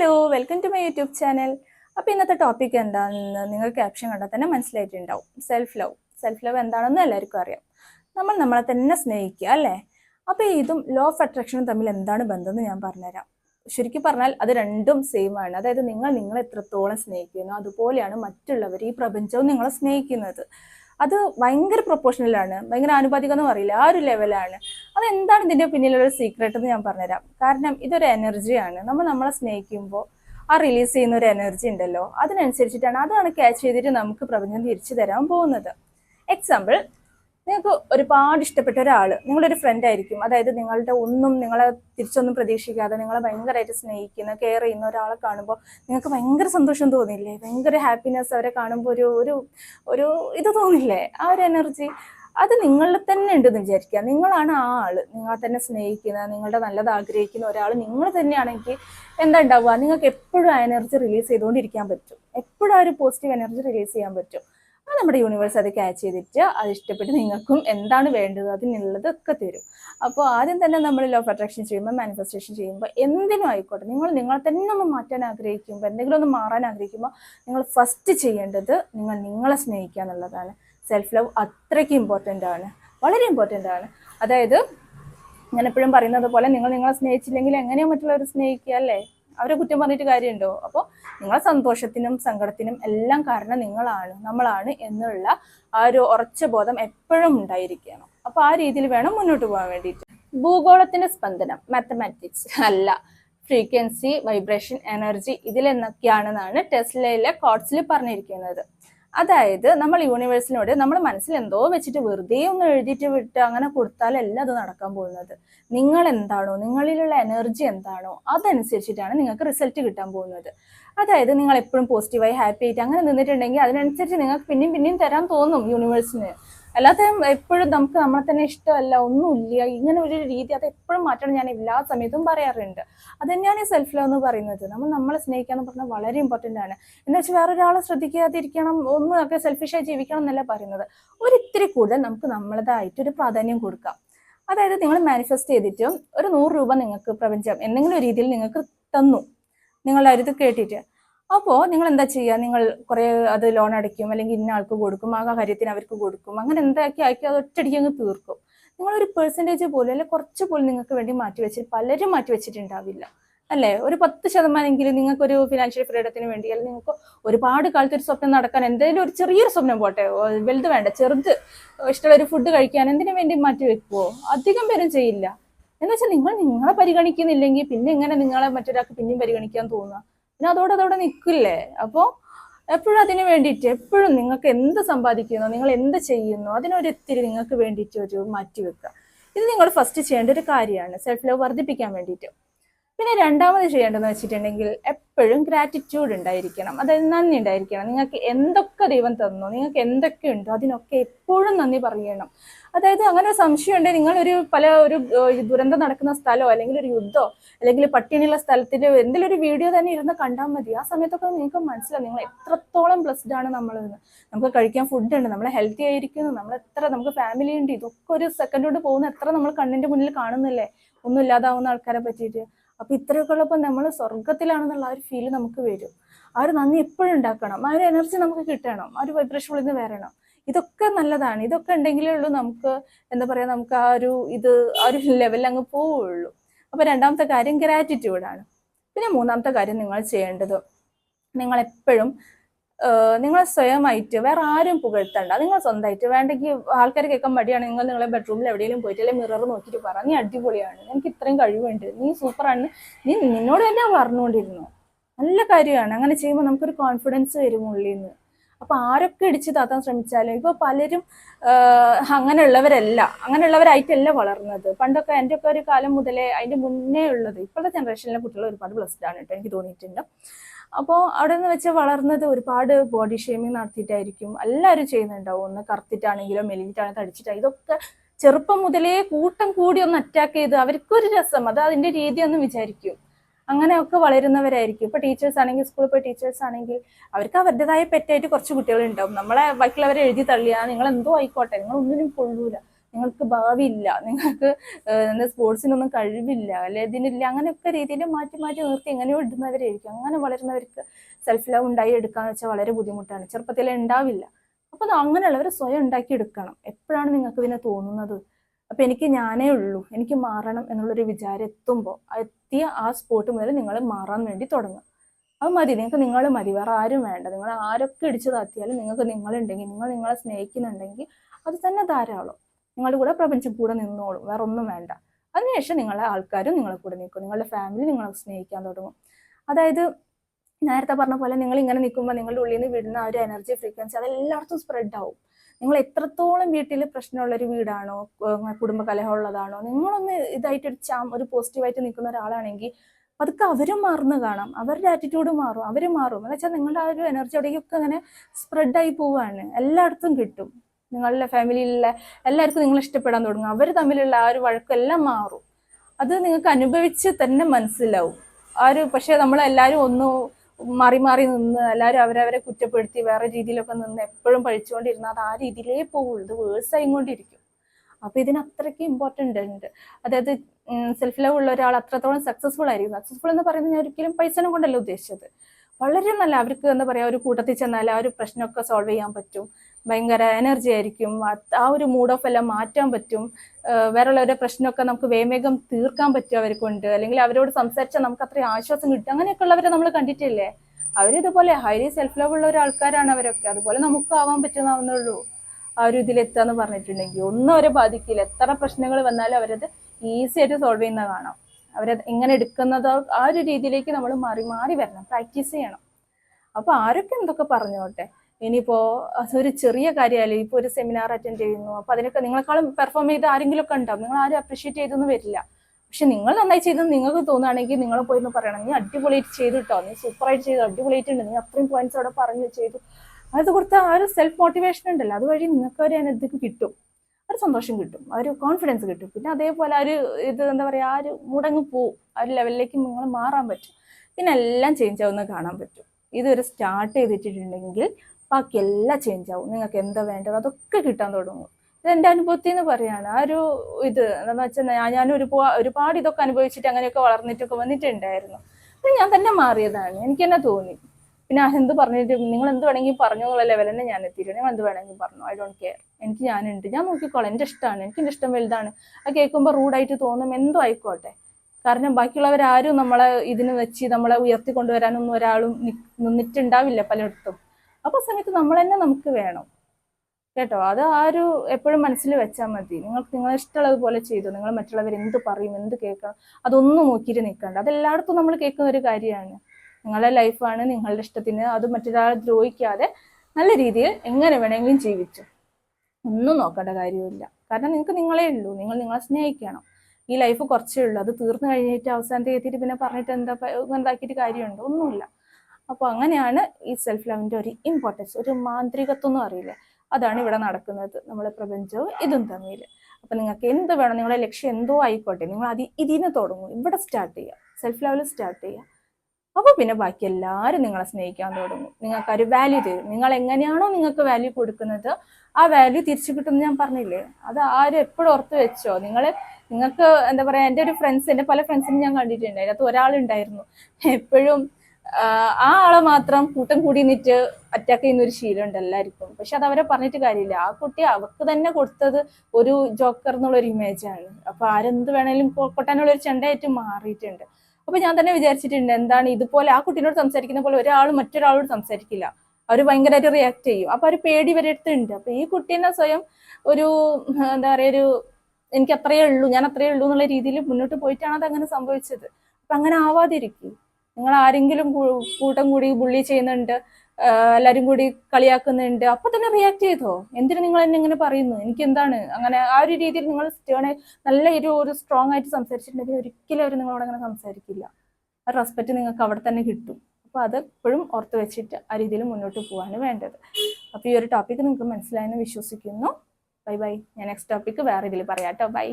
Hello welcome to my YouTube channel അപ്പോൾ ഇന്നത്തെ topic എന്താണെന്ന് നിങ്ങൾ ക്യാപ്ഷൻ കണ്ടാൽ തന്നെ മനസ്സിലായിട്ടുണ്ടാവും. സെൽഫ് ലവ് സെൽഫ് ലവ് എന്താണെന്ന് എല്ലാവർക്കും അറിയാം. നമ്മൾ നമ്മളെ തന്നെ സ്നേഹിക്കുക അല്ലേ? അപ്പോൾ ഇതും ലോ ഓഫ് അട്രാക്ഷനും തമ്മിൽ എന്താണ് ബന്ധം എന്ന് ഞാൻ പറഞ്ഞുതരാം. ശരിക്കും പറഞ്ഞാൽ അത് രണ്ടും സെയിം ആണ്. അതായത് നിങ്ങൾ നിങ്ങളെ എത്രത്തോളം സ്നേഹിക്കുന്നു അതുപോലെയാണ് മറ്റുള്ളവർ ഈ പ്രപഞ്ചവും നിങ്ങളെ സ്നേഹിക്കുന്നത്. അത് ഭയങ്കര പ്രൊപ്പോഷണലാണ് ഭയങ്കര ആനുപാതികം എന്ന് പറയില്ല ആ ഒരു ലെവലാണ് അത് എന്താണ് ഇതിന്റെ പിന്നിലുള്ള സീക്രട്ട് എന്ന് ഞാൻ പറഞ്ഞുതരാം. കാരണം ഇതൊരു എനർജിയാണ് നമ്മൾ നമ്മളെ സ്നേഹിക്കുമ്പോൾ ആ റിലീസ് ചെയ്യുന്ന ഒരു എനർജി ഉണ്ടല്ലോ. അതിനനുസരിച്ചിട്ടാണ് അതാണ് ക്യാച്ച് ചെയ്തിട്ട് നമുക്ക് പ്രപഞ്ചം തിരിച്ചു തരാൻ പോകുന്നത്. എക്സാമ്പിൾ നിങ്ങൾക്ക് ഒരുപാട് ഇഷ്ടപ്പെട്ട ഒരാൾ നിങ്ങളൊരു ഫ്രണ്ട് ആയിരിക്കും. അതായത് നിങ്ങളുടെ ഒന്നും നിങ്ങളെ തിരിച്ചൊന്നും പ്രതീക്ഷിക്കാതെ നിങ്ങളെ ഭയങ്കരമായിട്ട് സ്നേഹിക്കുന്ന കെയർ ചെയ്യുന്ന ഒരാളെ കാണുമ്പോൾ നിങ്ങൾക്ക് ഭയങ്കര സന്തോഷം തോന്നില്ലേ? ഭയങ്കര ഹാപ്പിനെസ് അവരെ കാണുമ്പോൾ ഒരു ഒരു ഒരു ഇത് തോന്നില്ലേ? ആ ഒരു എനർജി അത് നിങ്ങളിൽ തന്നെ ഉണ്ടെന്ന് വിചാരിക്കുക. നിങ്ങളാണ് ആ ആൾ. നിങ്ങളെ തന്നെ സ്നേഹിക്കുന്ന നിങ്ങളുടെ നല്ലത് ആഗ്രഹിക്കുന്ന ഒരാൾ നിങ്ങൾ തന്നെയാണെങ്കിൽ എന്താ ഉണ്ടാവുക? നിങ്ങൾക്ക് എപ്പോഴും ആ എനർജി റിലീസ് ചെയ്തുകൊണ്ടിരിക്കാൻ പറ്റും. എപ്പോഴും ആ ഒരു പോസിറ്റീവ് എനർജി റിലീസ് ചെയ്യാൻ പറ്റും. അത് നമ്മുടെ യൂണിവേഴ്സ് അത് ക്യാച്ച് ചെയ്തിട്ട് അത് ഇഷ്ടപ്പെട്ട് നിങ്ങൾക്കും എന്താണ് വേണ്ടത് അതിനുള്ളതൊക്കെ തരും. അപ്പോൾ ആദ്യം തന്നെ നമ്മൾ ലോ ഓഫ് അട്രാക്ഷൻ ചെയ്യുമ്പോൾ മാനിഫെസ്റ്റേഷൻ ചെയ്യുമ്പോൾ എന്തിനും ആയിക്കോട്ടെ. നിങ്ങൾ നിങ്ങളെ തന്നെ ഒന്ന് മാറ്റാൻ ആഗ്രഹിക്കുമ്പോൾ എന്തെങ്കിലും ഒന്ന് മാറാൻ ആഗ്രഹിക്കുമ്പോൾ നിങ്ങൾ ഫസ്റ്റ് ചെയ്യേണ്ടത് നിങ്ങൾ നിങ്ങളെ സ്നേഹിക്കുക എന്നുള്ളതാണ്. സെൽഫ് ലവ് അത്രയ്ക്ക് ഇമ്പോർട്ടന്റ് ആണ്. വളരെ ഇമ്പോർട്ടന്റ് ആണ്. അതായത് ഞാൻ എപ്പോഴും പറയുന്നത് പോലെ നിങ്ങൾ നിങ്ങളെ സ്നേഹിച്ചില്ലെങ്കിൽ എങ്ങനെയാണ് മറ്റുള്ളവർ സ്നേഹിക്കുക അല്ലേ? അവരെ കുറ്റം പറഞ്ഞിട്ട് കാര്യമുണ്ടോ? അപ്പോൾ നിങ്ങളെ സന്തോഷത്തിനും സങ്കടത്തിനും എല്ലാം കാരണം നിങ്ങളാണ് നമ്മളാണ് എന്നുള്ള ആ ഒരു ഉറച്ച ബോധം എപ്പോഴും ഉണ്ടായിരിക്കണം. അപ്പോൾ ആ രീതിയിൽ വേണം മുന്നോട്ട് പോകാൻ വേണ്ടിയിട്ട്. ഭൂഗോളത്തിന്റെ സ്പന്ദനം മാത്തമാറ്റിക്സ് അല്ല ഫ്രീക്വൻസി വൈബ്രേഷൻ എനർജി ഇതിലെന്നൊക്കെയാണെന്നാണ് ടെസ്ലയിലെ കോഡ്സിൽ പറഞ്ഞിരിക്കുന്നത്. അതായത് നമ്മൾ യൂണിവേഴ്സിനോട് നമ്മൾ മനസ്സിൽ എന്തോ വെച്ചിട്ട് വെറുതെ ഒന്ന് എഴുതിയിട്ട് വിട്ട് അങ്ങനെ കൊടുത്താലല്ല അത് നടക്കാൻ പോകുന്നത്. നിങ്ങൾ എന്താണോ നിങ്ങളിലുള്ള എനർജി എന്താണോ അതനുസരിച്ചിട്ടാണ് നിങ്ങൾക്ക് റിസൾട്ട് കിട്ടാൻ പോകുന്നത്. അതായത് നിങ്ങൾ എപ്പോഴും പോസിറ്റീവായി ഹാപ്പി ആയിട്ട് അങ്ങനെ നിന്നിട്ടുണ്ടെങ്കിൽ അതിനനുസരിച്ച് നിങ്ങൾക്ക് പിന്നെയും പിന്നെയും തരാൻ തോന്നും യൂണിവേഴ്സിന് അല്ലാതെ എപ്പോഴും നമുക്ക് നമ്മളെ തന്നെ ഇഷ്ടമല്ല ഒന്നുമില്ല. ഇങ്ങനെ ഒരു രീതി അത് എപ്പോഴും മാറ്റണം ഞാൻ എല്ലാ സമയത്തും പറയാറുണ്ട്. അത് തന്നെയാണ് ഈ സെൽഫ് ലവ് എന്ന് പറയുന്നത്. നമ്മൾ നമ്മളെ സ്നേഹിക്കുക എന്ന് പറഞ്ഞാൽ വളരെ ഇമ്പോർട്ടന്റ് ആണ്. എന്ന് വെച്ചാൽ വേറൊരാളെ ശ്രദ്ധിക്കാതിരിക്കണം ഒന്നും ഒക്കെ സെൽഫിഷായി ജീവിക്കണം എന്നല്ല പറയുന്നത്. ഒരിത്തിരി കൂടുതൽ നമുക്ക് നമ്മളതായിട്ട് ഒരു പ്രാധാന്യം കൊടുക്കാം. അതായത് നിങ്ങൾ മാനിഫെസ്റ്റ് ചെയ്തിട്ട് ഒരു നൂറ് രൂപ നിങ്ങൾക്ക് പ്രപഞ്ചം എന്തെങ്കിലും രീതിയിൽ നിങ്ങൾക്ക് തന്നു. നിങ്ങളുടെ അരുത് കേട്ടിട്ട്. അപ്പോൾ നിങ്ങൾ എന്താ ചെയ്യുക നിങ്ങൾ കുറേ അത് ലോൺ അടയ്ക്കും അല്ലെങ്കിൽ ഇന്ന ആൾക്ക് കൊടുക്കും ആ കാര്യത്തിന് അവർക്ക് കൊടുക്കും അങ്ങനെ എന്താക്കി ആക്കി അത് ഒറ്റയടിക്ക് അങ്ങ് തീർക്കും. നിങ്ങളൊരു പെർസെന്റേജ് പോലും അല്ലെങ്കിൽ കുറച്ച് പോലും നിങ്ങൾക്ക് വേണ്ടി മാറ്റി വെച്ചാൽ പലരും മാറ്റി വെച്ചിട്ടുണ്ടാവില്ല. അല്ലേ? ഒരു പത്ത് നിങ്ങൾക്ക് ഒരു ഫിനാൻഷ്യൽ ഫ്രീഡത്തിന് വേണ്ടി അല്ലെങ്കിൽ നിങ്ങൾക്ക് ഒരുപാട് കാലത്ത് ഒരു സ്വപ്നം നടക്കാൻ എന്തെങ്കിലും ഒരു ചെറിയൊരു സ്വപ്നം പോട്ടെ വലുത് വേണ്ട ചെറുത് ഇഷ്ടമുള്ള ഒരു ഫുഡ് കഴിക്കാൻ എന്തിനു വേണ്ടി മാറ്റി വെക്കുവോ? അധികം പേരും ചെയ്യില്ല. എന്ന് വെച്ചാൽ നിങ്ങൾ നിങ്ങളെ പരിഗണിക്കുന്നില്ലെങ്കിൽ പിന്നെ എങ്ങനെ നിങ്ങളെ മറ്റൊരാൾക്ക് പിന്നെയും പരിഗണിക്കാൻ തോന്നുക പിന്നെ അതോടെ അതോടെ നിൽക്കില്ലേ? അപ്പോൾ എപ്പോഴും അതിനു വേണ്ടിയിട്ട് എപ്പോഴും നിങ്ങൾക്ക് എന്ത് സമ്പാദിക്കുന്നു നിങ്ങൾ എന്ത് ചെയ്യുന്നു അതിനൊരിത്തിരി നിങ്ങൾക്ക് വേണ്ടിയിട്ട് ഒരു മാറ്റി വെക്കുക ഇത് നിങ്ങൾ ഫസ്റ്റ് ചെയ്യേണ്ട ഒരു കാര്യമാണ്. സെൽഫ് ലവ് വർദ്ധിപ്പിക്കാൻ വേണ്ടിയിട്ട്. പിന്നെ രണ്ടാമത് ചെയ്യേണ്ടതെന്ന് വെച്ചിട്ടുണ്ടെങ്കിൽ എപ്പോഴും ഗ്രാറ്റിറ്റ്യൂഡ് ഉണ്ടായിരിക്കണം. അതായത് നന്ദി ഉണ്ടായിരിക്കണം. നിങ്ങൾക്ക് എന്തൊക്കെ ദൈവം തന്നു നിങ്ങൾക്ക് എന്തൊക്കെ ഉണ്ടോ അതിനൊക്കെ എപ്പോഴും നന്ദി പറയണം. അതായത് അങ്ങനെ ഒരു സംശയം ഉണ്ടെങ്കിൽ നിങ്ങൾ ഒരു പല ഒരു ദുരന്തം നടക്കുന്ന സ്ഥലമോ അല്ലെങ്കിൽ ഒരു യുദ്ധമോ അല്ലെങ്കിൽ പട്ടിണിയുള്ള സ്ഥലത്തിൽ എന്തെങ്കിലും ഒരു വീഡിയോ തന്നെ ഇരുന്ന് കണ്ടാൽ മതി. ആ സമയത്തൊക്കെ നിങ്ങൾക്ക് മനസ്സിലാവും. നിങ്ങൾ എത്രത്തോളം ബ്ലസ്ഡ് ആണ് നമ്മളെന്ന്. നമുക്ക് കഴിക്കാൻ ഫുഡ് ഉണ്ട് നമ്മൾ ഹെൽത്തി ആയിരിക്കുന്നു നമ്മൾ എത്ര നമുക്ക് ഫാമിലി ഉണ്ട്. ഇതൊക്കെ ഒരു സെക്കൻഡ് കൊണ്ട് പോകുന്ന എത്ര നമ്മൾ കണ്ണിന്റെ മുന്നിൽ കാണുന്നില്ലേ? ഒന്നും ഇല്ലാതാവുന്ന ആൾക്കാരെ പറ്റിയിട്ട്. അപ്പൊ ഇത്രയൊക്കെ ഉള്ളപ്പോൾ നമ്മൾ സ്വർഗത്തിലാണെന്നുള്ള ആ ഒരു ഫീൽ നമുക്ക് വരും. ആ ഒരു നന്ദി എപ്പോഴും ഉണ്ടാക്കണം. ആ ഒരു എനർജി നമുക്ക് കിട്ടണം. ആ ഒരു വൈബ്രേഷൻ ഉള്ളിൽ നിന്ന് വരണം. ഇതൊക്കെ നല്ലതാണ്. ഇതൊക്കെ ഉണ്ടെങ്കിലേ ഉള്ളൂ നമുക്ക് എന്താ പറയാ നമുക്ക് ആ ഒരു ഇത് ആ ഒരു ലെവലിൽ അങ്ങ് പോവുള്ളൂ. അപ്പൊ രണ്ടാമത്തെ കാര്യം ഗ്രാറ്റിറ്റ്യൂഡാണ് പിന്നെ മൂന്നാമത്തെ കാര്യം നിങ്ങൾ ചെയ്യേണ്ടത്. നിങ്ങൾ എപ്പോഴും നിങ്ങൾ സ്വയമായിട്ട് വേറെ ആരും പുകഴ്ത്തണ്ട. നിങ്ങൾ സ്വന്തമായിട്ട്. വേണ്ടെങ്കിൽ ആൾക്കാർ കേൾക്കാൻ മടിയാണ്. നിങ്ങൾ നിങ്ങളെ ബെഡ്റൂമിൽ എവിടെയെങ്കിലും പോയിട്ട് അല്ലെങ്കിൽ മിറർ നോക്കിയിട്ട് പറ. നീ അടിപൊളിയാണ്. എനിക്ക് ഇത്രയും കഴിവുണ്ട്. നീ സൂപ്പറാണ്. നീ നിന്നോട് തന്നെ പറഞ്ഞുകൊണ്ടിരുന്നു നല്ല കാര്യമാണ്. അങ്ങനെ ചെയ്യുമ്പോൾ നമുക്കൊരു കോൺഫിഡൻസ് വരും ഉള്ളിൽ നിന്ന് അപ്പൊ ആരൊക്കെ ഇടിച്ച് താത്താൻ ശ്രമിച്ചാലും ഇപ്പൊ പലരും അങ്ങനെയുള്ളവരല്ല. അങ്ങനെയുള്ളവരായിട്ടല്ല വളർന്നത്. പണ്ടൊക്കെ എന്റെ ഒക്കെ ഒരു കാലം മുതലേ അതിന്റെ മുന്നേ ഉള്ളത് ഇപ്പോഴത്തെ ജനറേഷനിലെ കുട്ടികൾ ഒരുപാട് ബ്ലസ്ഡ് ആണ് കേട്ടോ എനിക്ക് തോന്നിയിട്ടുണ്ട്. അപ്പോൾ അവിടെ നിന്ന് വെച്ച് വളർന്നത് ഒരുപാട് ബോഡി ഷേമിങ് നടത്തിയിട്ടായിരിക്കും. എല്ലാവരും ചെയ്യുന്നുണ്ടാവും. ഒന്ന് കറുത്തിട്ടാണെങ്കിലും മെലിഞ്ഞിട്ടാണെങ്കിലും തടിച്ചിട്ടാണ് ഇതൊക്കെ ചെറുപ്പം മുതലേ കൂട്ടം കൂടി ഒന്ന് അറ്റാക്ക് ചെയ്ത് അവർക്കൊരു രസം. അത് അതിന്റെ രീതി ഒന്ന് വിചാരിക്കും. അങ്ങനെയൊക്കെ വളരുന്നവരായിരിക്കും. ഇപ്പൊ ടീച്ചേഴ്സ് ആണെങ്കിൽ സ്കൂളിൽ പോയി ടീച്ചേഴ്സ് ആണെങ്കിൽ അവർക്ക് അവരുടേതായ പെറ്റായിട്ട് കുറച്ച് കുട്ടികളുണ്ടാവും. നമ്മളെ ബാക്കിയുള്ളവരെ എഴുതി തള്ളിയാ നിങ്ങൾ എന്തോ ആയിക്കോട്ടെ. നിങ്ങൾ ഒന്നിനും കൊള്ളൂല. നിങ്ങൾക്ക് ഭാവിയില്ല. നിങ്ങൾക്ക് എന്താ സ്പോർട്സിനൊന്നും കഴിവില്ല അല്ലെ? ഇതിനില്ല. അങ്ങനെയൊക്കെ രീതിയിൽ മാറ്റി മാറ്റി നിർത്തി എങ്ങനെയോ ഇടുന്നവരായിരിക്കും. അങ്ങനെ വളരുന്നവർക്ക് സെൽഫ് ലവ് ഉണ്ടായി എടുക്കാന്ന് വെച്ചാൽ വളരെ ബുദ്ധിമുട്ടാണ്. ചെറുപ്പത്തിൽ ഉണ്ടാവില്ല. അപ്പൊ അത് അങ്ങനെയുള്ളവർ സ്വയം ഉണ്ടാക്കി എടുക്കണം. എപ്പോഴാണ് നിങ്ങൾക്ക് ഇതിനെ തോന്നുന്നത്? അപ്പൊ എനിക്ക് ഞാനേ ഉള്ളൂ. എനിക്ക് മാറണം എന്നുള്ളൊരു വിചാരം എത്തുമ്പോൾ എത്തിയ ആ സ്പോട്ട് മുതൽ നിങ്ങൾ മാറാൻ വേണ്ടി തുടങ്ങും അത് മതി. നിങ്ങൾക്ക് നിങ്ങൾ മതി. വേറെ ആരും വേണ്ട. നിങ്ങൾ ആരൊക്കെ ഇടിച്ചു താത്തിയാലും നിങ്ങൾക്ക് നിങ്ങളുണ്ടെങ്കിൽ നിങ്ങൾ നിങ്ങളെ സ്നേഹിക്കുന്നുണ്ടെങ്കിൽ അത് തന്നെ ധാരാളം. നിങ്ങളുടെ കൂടെ പ്രപഞ്ചം കൂടെ നിന്നോളും. വേറെ ഒന്നും വേണ്ട. അതിനുശേഷം നിങ്ങളെ ആൾക്കാരും നിങ്ങളെ കൂടെ നിൽക്കും. നിങ്ങളുടെ ഫാമിലി നിങ്ങളെ സ്നേഹിക്കാൻ തുടങ്ങും. അതായത് നേരത്തെ പറഞ്ഞ പോലെ നിങ്ങൾ ഇങ്ങനെ നിൽക്കുമ്പോൾ നിങ്ങളുടെ ഉള്ളിൽ നിന്ന് വിടുന്ന ആ ഒരു എനർജി ഫ്രീക്വൻസി അത് എല്ലായിടത്തും സ്പ്രെഡ് ആവും. നിങ്ങൾ എത്രത്തോളം വീട്ടിൽ പ്രശ്നമുള്ളൊരു വീടാണോ കുടുംബ കലഹമുള്ളതാണോ നിങ്ങളൊന്ന് ഇതായിട്ട് ഒരു ചാം ഒരു പോസിറ്റീവായിട്ട് നിൽക്കുന്ന ഒരാളാണെങ്കിൽ അതൊക്കെ അവരും മാറുന്ന കാണാം. അവരുടെ ആറ്റിറ്റ്യൂഡ് മാറും. അവർ മാറും. എന്ന് വെച്ചാൽ നിങ്ങളുടെ ആ ഒരു എനർജി അവിടേക്കൊക്കെ അങ്ങനെ സ്പ്രെഡായി പോവാണ്. എല്ലായിടത്തും കിട്ടും. നിങ്ങളുടെ ഫാമിലിയിലുള്ള എല്ലാവർക്കും നിങ്ങൾ ഇഷ്ടപ്പെടാൻ തുടങ്ങും. അവർ തമ്മിലുള്ള ആ ഒരു വഴക്കെല്ലാം മാറും. അത് നിങ്ങൾക്ക് അനുഭവിച്ച് തന്നെ മനസ്സിലാവും. ആ ഒരു പക്ഷേ നമ്മളെല്ലാവരും ഒന്ന് മാറി മാറി നിന്ന് എല്ലാവരും അവരവരെ കുറ്റപ്പെടുത്തി വേറെ രീതിയിലൊക്കെ നിന്ന് എപ്പോഴും പഴിച്ചുകൊണ്ടിരുന്നാൽ അത് ആ രീതിയിലേ പോകുള്ളൂ ഇത് വേഴ്സ് ആയിക്കൊണ്ടിരിക്കും. അപ്പം ഇതിന് അത്രയ്ക്ക് ഇമ്പോർട്ടന്റ് ഉണ്ട്. അതായത് സെൽഫ് ലവ് ഉള്ള ഒരാൾ അത്രത്തോളം സക്സസ്ഫുൾ ആയിരിക്കും. സക്സസ്ഫുൾ എന്ന് പറയുന്നത് ഞാൻ ഒരിക്കലും പൈസനെ കൊണ്ടല്ല ഉദ്ദേശിച്ചത്. വളരെ നല്ല അവർക്ക് എന്താ പറയുക ഒരു കൂട്ടത്തിൽ ചെന്നാൽ ആ ഒരു പ്രശ്നമൊക്കെ സോൾവ് ചെയ്യാൻ പറ്റും. ഭയങ്കര എനർജി ആയിരിക്കും. ആ ഒരു മൂഡ് ഓഫ് എല്ലാം മാറ്റാൻ പറ്റും. വേറെയുള്ളവരുടെ പ്രശ്നമൊക്കെ നമുക്ക് വേമേഗം തീർക്കാൻ പറ്റും അവരെ കൊണ്ട് അല്ലെങ്കിൽ അവരോട് സംസാരിച്ചാൽ നമുക്ക് അത്രയും ആശ്വാസം കിട്ടും. അങ്ങനെയൊക്കെ ഉള്ളവരെ നമ്മൾ കണ്ടിട്ടില്ലേ? അവരിതുപോലെ ഹൈലി സെൽഫ് ലവ് ഉള്ള ഒരു ആൾക്കാരാണ് അവരൊക്കെ. അതുപോലെ നമുക്കും ആവാൻ പറ്റുന്നാവുന്നുള്ളൂ ആ ഒരു ഇതിലെത്താന്ന് പറഞ്ഞിട്ടുണ്ടെങ്കിൽ ഒന്നും അവരെ ബാധിക്കില്ല. എത്ര പ്രശ്നങ്ങൾ വന്നാലും അവരത് ഈസി ആയിട്ട് സോൾവ് ചെയ്യുന്ന കാണാം. അവരത് എങ്ങനെ എടുക്കുന്നതോ ആ ഒരു രീതിയിലേക്ക് നമ്മൾ മാറി മാറി വരണം. പ്രാക്ടീസ് ചെയ്യണം. അപ്പൊ ആരൊക്കെ എന്തൊക്കെ പറഞ്ഞോട്ടെ? ഇനിയിപ്പോ അതൊരു ചെറിയ കാര്യമല്ലേ? ഇപ്പൊ ഒരു സെമിനാർ അറ്റൻഡ് ചെയ്യുന്നു. അപ്പൊ അതിനൊക്കെ നിങ്ങളെക്കാളും പെർഫോം ചെയ്ത് ആരെങ്കിലും ഒക്കെ ഉണ്ടാവും നിങ്ങൾ ആരും അപ്രീഷിയേറ്റ് ചെയ്തൊന്നും വരില്ല. പക്ഷെ നിങ്ങൾ നന്നായി ചെയ്തെന്ന് നിങ്ങൾക്ക് തോന്നുകയാണെങ്കിൽ നിങ്ങൾ പോയി എന്ന് പറയണം. നീ അടിപൊളിയായിട്ട് ചെയ്തു കേട്ടോ നീ സൂപ്പറായിട്ട് ചെയ്തു. അടിപൊളിയായിട്ടുണ്ട് നീ അത്രയും പോയിന്റ്സ് അവിടെ പറഞ്ഞു ചെയ്തു. അത് കൊടുത്ത ആ ഒരു സെൽഫ് മോട്ടിവേഷൻ ഉണ്ടല്ലോ. അതുവഴി നിങ്ങൾക്ക് ഒരു എനർജി കിട്ടും. ഒരു സന്തോഷം കിട്ടും. ആ ഒരു കോൺഫിഡൻസ് കിട്ടും. പിന്നെ അതേപോലെ ആ ഒരു ഇത് എന്താ പറയുക ആ ഒരു മുടങ്ങ് പോവും. ആ ഒരു ലെവലിലേക്ക് നിങ്ങൾ മാറാൻ പറ്റും. പിന്നെ എല്ലാം ചേഞ്ച് ആവുന്ന കാണാൻ പറ്റും. ഇതൊരു സ്റ്റാർട്ട് ചെയ്തിട്ടുണ്ടെങ്കിൽ ബാക്കി എല്ലാം ചേഞ്ച് ആവും. നിങ്ങൾക്ക് എന്താ വേണ്ടത് അതൊക്കെ കിട്ടാൻ തുടങ്ങും. ഇത് എന്റെ അനുഭവത്തിൽ നിന്ന് പറയാണ്. ആ ഒരു ഇത് എന്താണെന്ന് വെച്ചാൽ ഞാൻ ഞാൻ ഒരു ഒരുപാട് ഇതൊക്കെ അനുഭവിച്ചിട്ട് അങ്ങനെയൊക്കെ വളർന്നിട്ടൊക്കെ വന്നിട്ടുണ്ടായിരുന്നു. അത് ഞാൻ തന്നെ മാറിയതാണ്. എനിക്ക് തന്നെ തോന്നി. പിന്നെ എന്ത് പറഞ്ഞിട്ട് നിങ്ങൾ എന്ത് വേണമെങ്കിൽ പറഞ്ഞു എന്നുള്ള ലെവൽ തന്നെ ഞാൻ എത്തിയിട്ടുണ്ട് നിങ്ങൾ എന്ത് വേണമെങ്കിൽ പറഞ്ഞു. ഐ ഡോണ്ട് കെയർ എനിക്ക് ഞാനുണ്ട്. ഞാൻ നോക്കിക്കോളാം. എന്റെ ഇഷ്ടമാണ്. എനിക്ക് എന്റെ ഇഷ്ടം വലുതാണ്. അത് കേൾക്കുമ്പോൾ റൂഡായിട്ട് തോന്നും. എന്തോ ആയിക്കോട്ടെ. കാരണം ബാക്കിയുള്ളവരാരും നമ്മളെ ഇതിന് വെച്ച് നമ്മളെ ഉയർത്തി കൊണ്ടുവരാനൊന്നും ഒരാളും നിന്നിട്ടുണ്ടാവില്ല പലയിടത്തും. അപ്പൊ ആ സമയത്ത് നമ്മൾ തന്നെ നമുക്ക് വേണം. കേട്ടോ? അത് ആ ഒരു എപ്പോഴും മനസ്സിൽ വെച്ചാൽ മതി. നിങ്ങൾക്ക് നിങ്ങളെ ഇഷ്ടമുള്ളതുപോലെ ചെയ്തു. നിങ്ങൾ മറ്റുള്ളവർ എന്ത് പറയും എന്ത് കേൾക്കണം അതൊന്നും നോക്കിയിട്ട് നിൽക്കണ്ട. അതെല്ലായിടത്തും നമ്മൾ കേൾക്കുന്ന ഒരു കാര്യമാണ്. നിങ്ങളുടെ ലൈഫാണ് നിങ്ങളുടെ ഇഷ്ടത്തിന് അത് മറ്റൊരാളെ ദ്രോഹിക്കാതെ നല്ല രീതിയിൽ എങ്ങനെ വേണമെങ്കിലും ജീവിച്ചു. ഒന്നും നോക്കേണ്ട കാര്യമില്ല കാരണം നിങ്ങൾക്ക് നിങ്ങളേ ഉള്ളൂ. നിങ്ങൾ നിങ്ങളെ സ്നേഹിക്കണം. ഈ ലൈഫ് കുറച്ചേ ഉള്ളൂ. അത് തീർന്നു കഴിഞ്ഞിട്ട് അവസാനത്തെ എത്തിയിട്ട് പിന്നെ പറഞ്ഞിട്ട് എന്താ എന്താക്കിയിട്ട് കാര്യമുണ്ടോ? ഒന്നുമില്ല. അപ്പോൾ അങ്ങനെയാണ് ഈ സെൽഫ് ലവിന്റെ ഒരു ഇമ്പോർട്ടൻസ് ഒരു മാന്ത്രികത്വം എന്ന് അറിയില്ലേ അതാണ് ഇവിടെ നടക്കുന്നത് നമ്മളെ പ്രപഞ്ചവും ഇതും തമ്മിൽ അപ്പം നിങ്ങൾക്ക് എന്ത് വേണം നിങ്ങളുടെ ലക്ഷ്യം എന്തോ ആയിക്കോട്ടെ നിങ്ങൾ അത് ഇതിന് തുടങ്ങും. ഇവിടെ സ്റ്റാർട്ട് ചെയ്യുക സെൽഫ് ലെവൽ സ്റ്റാർട്ട് ചെയ്യുക അപ്പോൾ പിന്നെ ബാക്കി എല്ലാവരും നിങ്ങളെ സ്നേഹിക്കാൻ തുടങ്ങും. നിങ്ങൾക്ക് ഒരു വാല്യൂ തരും. നിങ്ങൾ എങ്ങനെയാണോ നിങ്ങൾക്ക് വാല്യൂ കൊടുക്കുന്നത് ആ വാല്യൂ തിരിച്ചു കിട്ടുമെന്ന് ഞാൻ പറഞ്ഞില്ലേ? അത് ആരും എപ്പോഴും ഓർത്ത് വെച്ചോ? നിങ്ങൾ നിങ്ങൾക്ക് എന്താ പറയാ എന്റെ ഒരു ഫ്രണ്ട്സ് എന്റെ പല ഫ്രണ്ട്സിനും ഞാൻ കണ്ടിട്ടുണ്ട്. അതിനകത്ത് ഒരാളുണ്ടായിരുന്നു എപ്പോഴും ആ ആളെ മാത്രം കൂട്ടം കൂടി നിന്നിട്ട് അറ്റാക്ക് ചെയ്യുന്ന ഒരു ശീലമുണ്ട് എല്ലാവർക്കും. പക്ഷെ അത് അവരെ പറഞ്ഞിട്ട് കാര്യമില്ല. ആ കുട്ടി അവർക്ക് തന്നെ കൊടുത്തത് ഒരു ജോക്കർ എന്നുള്ള ഒരു ഇമേജ് ആണ്. അപ്പൊ ആരെന്ത് വേണേലും കൊട്ടാനുള്ള ഒരു ചെണ്ടയായിട്ട് മാറിയിട്ടുണ്ട്. അപ്പൊ ഞാൻ തന്നെ വിചാരിച്ചിട്ടുണ്ട് എന്താണ് ഇതുപോലെ ആ കുട്ടീനോട് സംസാരിക്കുന്ന പോലെ ഒരാൾ മറ്റൊരാളോട് സംസാരിക്കില്ല. അവർ ഭയങ്കരമായിട്ട് റിയാക്ട് ചെയ്യും. അപ്പൊ അവർ പേടി വരെ അടുത്തുണ്ട് അപ്പൊ ഈ കുട്ടീനെ സ്വയം ഒരു എന്താ പറയാ ഒരു എനിക്ക് അത്രയേ ഉള്ളൂ ഞാൻ അത്രയേ ഉള്ളൂ എന്നുള്ള രീതിയിൽ മുന്നോട്ട് പോയിട്ടാണ് അത് അങ്ങനെ സംഭവിച്ചത്. അപ്പൊ അങ്ങനെ ആവാതിരിക്കും. നിങ്ങൾ ആരെങ്കിലും കൂട്ടം കൂടി ബുള്ളി ചെയ്യുന്നുണ്ട് എല്ലാരും കൂടി കളിയാക്കുന്നുണ്ട് അപ്പൊ തന്നെ റിയാക്ട് ചെയ്തോ? എന്തിനു നിങ്ങൾ എന്നെ ഇങ്ങനെ പറയുന്നു? എനിക്ക് എന്താണ് അങ്ങനെ ആ ഒരു രീതിയിൽ നിങ്ങൾ സ്റ്റേണെ നല്ല ഒരു ഒരു സ്ട്രോങ് ആയിട്ട് സംസാരിച്ചിട്ടുണ്ടെങ്കിൽ ഒരിക്കലും അവർ നിങ്ങളോട് അങ്ങനെ സംസാരിക്കില്ല. ആ റെസ്പെക്ട് നിങ്ങൾക്ക് അവിടെ തന്നെ കിട്ടും. അപ്പോൾ അത് എപ്പോഴും ഓർത്ത് വെച്ചിട്ട് ആ രീതിയിൽ മുന്നോട്ട് പോവാണ് വേണ്ടത്. അപ്പോൾ ഈ ഒരു ടോപ്പിക്ക് നിങ്ങൾക്ക് മനസ്സിലായെന്ന് വിശ്വസിക്കുന്നു. ബൈ ബൈ ഞാൻ നെക്സ്റ്റ് ടോപ്പിക്ക് വേറെ ഇതിൽ പറയാം കേട്ടോ ബൈ